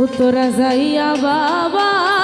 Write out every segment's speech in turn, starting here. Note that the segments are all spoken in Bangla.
ও তোরা যাইয়া বাবা।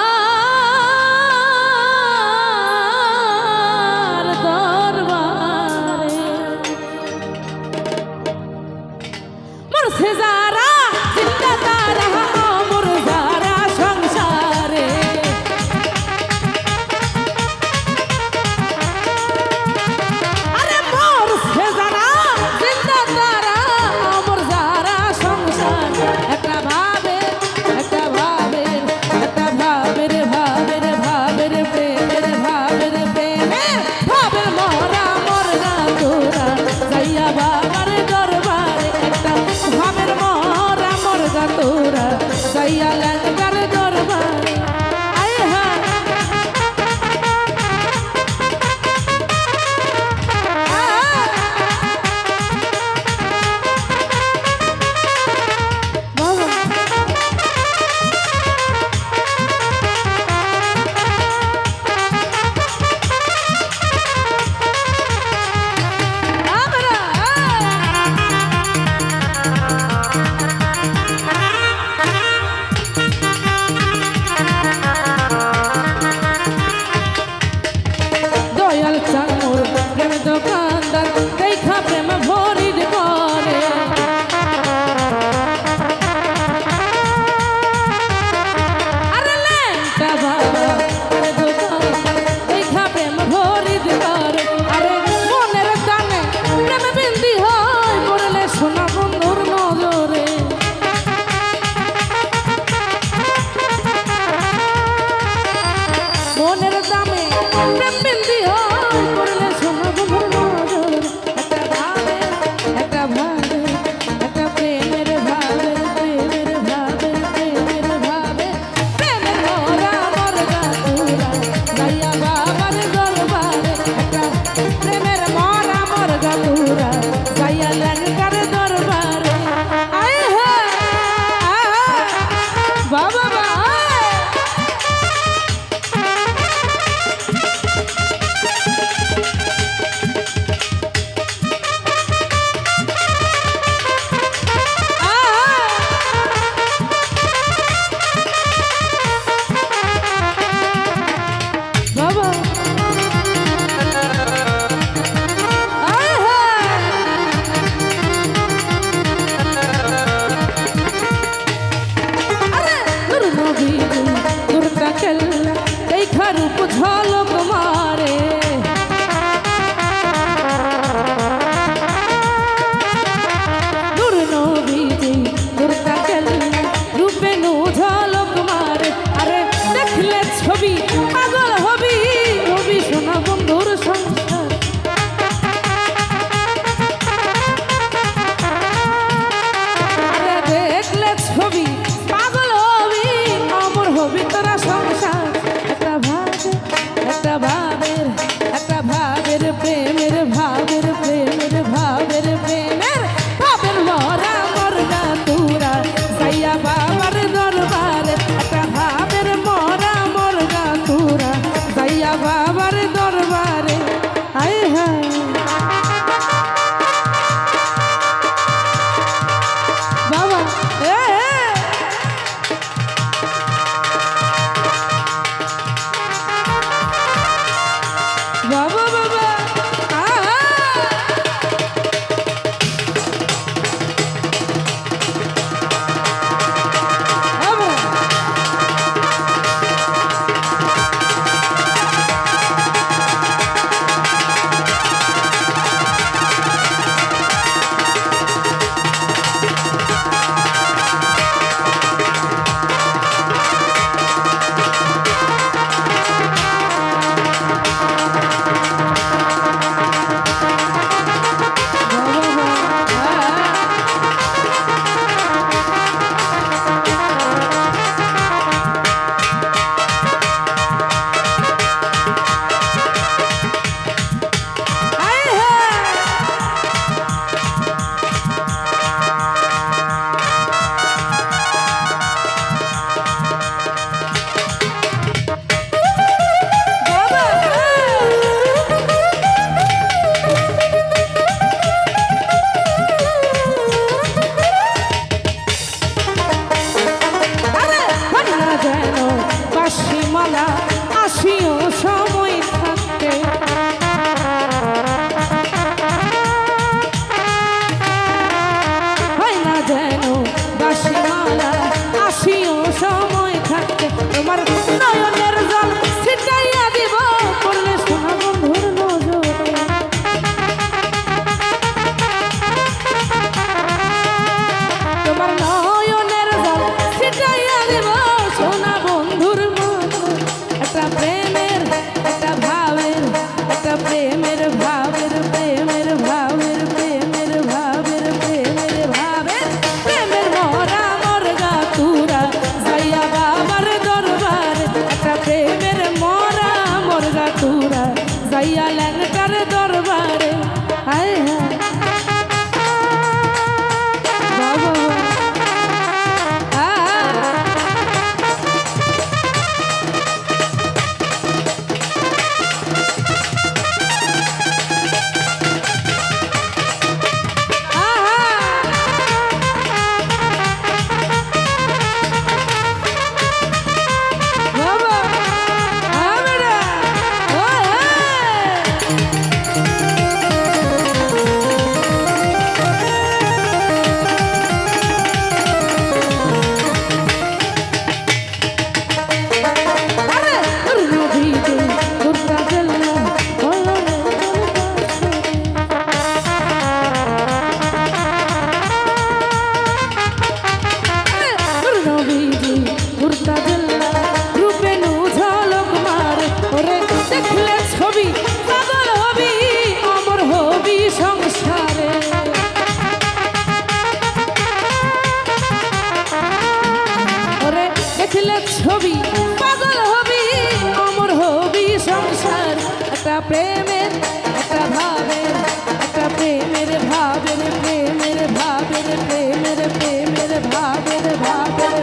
ভাবের প্রেমের ভাবের প্রেমের প্রেমের ভাবের ভাবের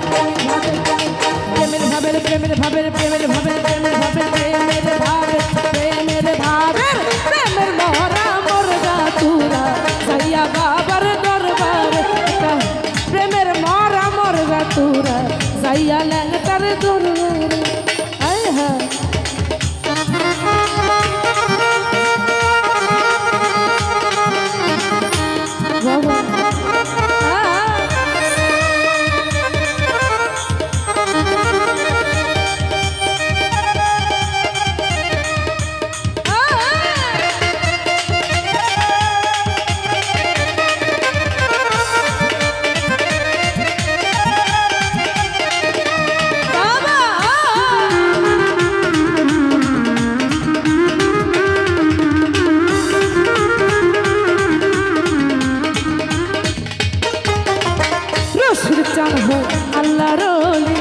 প্রেমের ভাবের প্রেমের ভাবের প্রেমের ভাবের হো আল্লাহ রোলি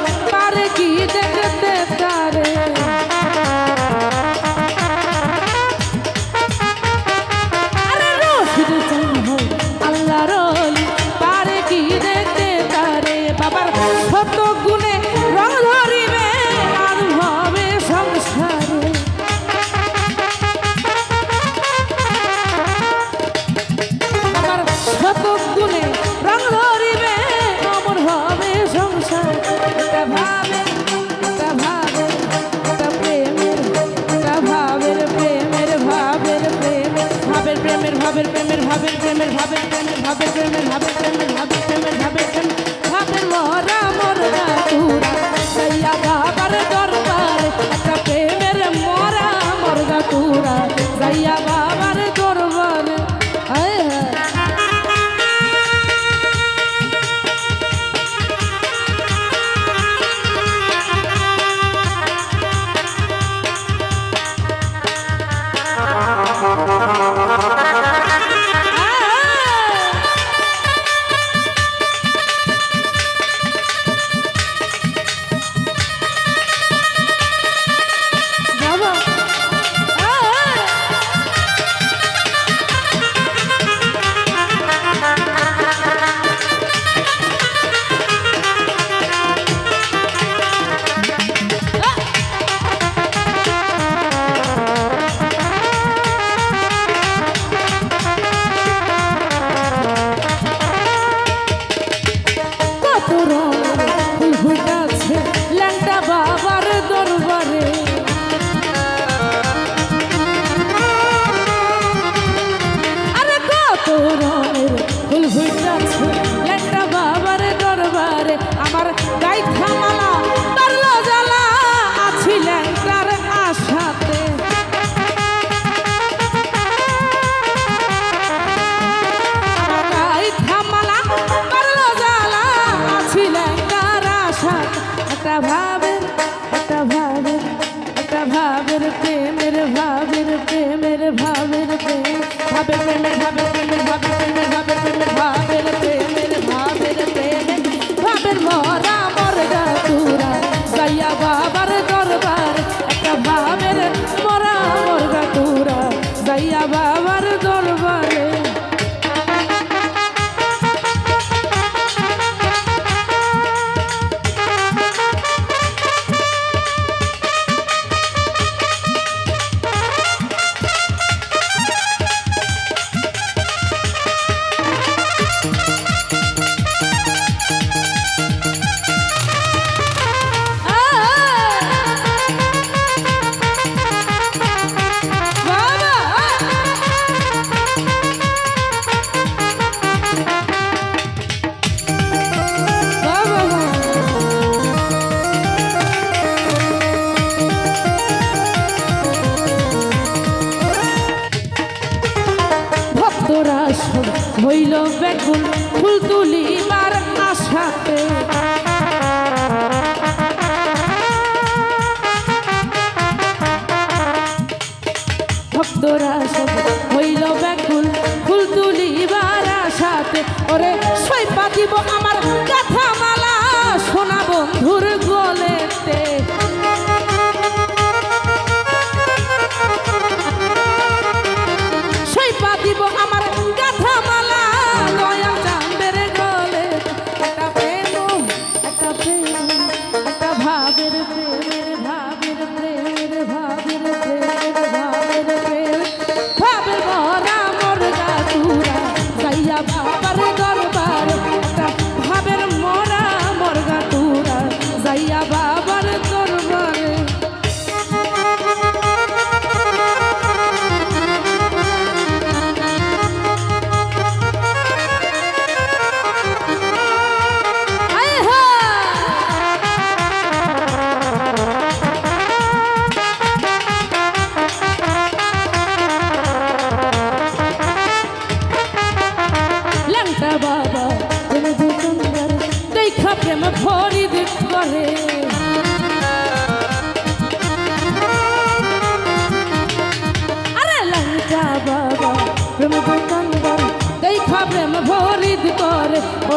guide come along.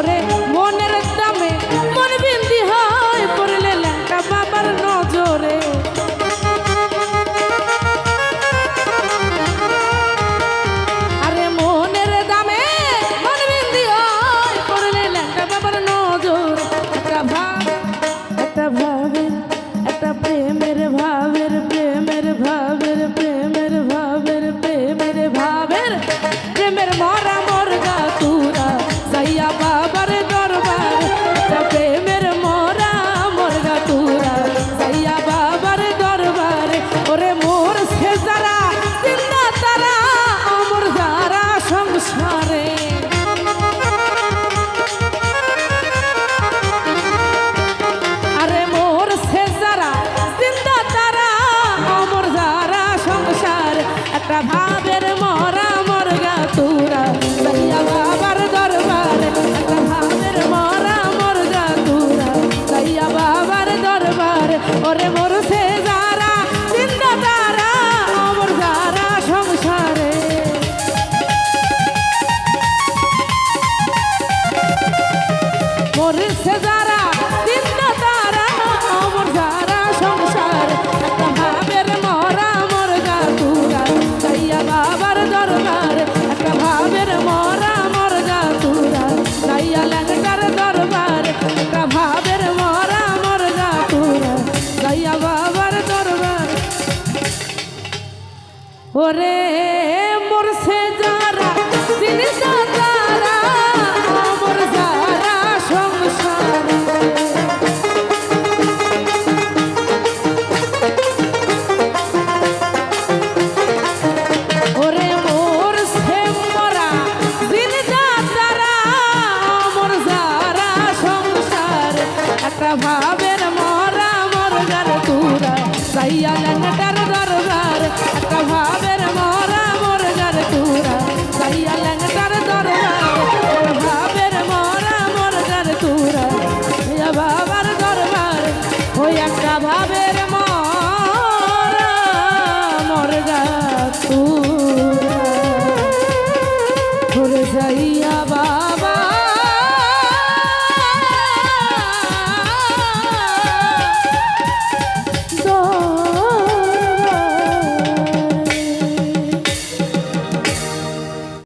lloré correr.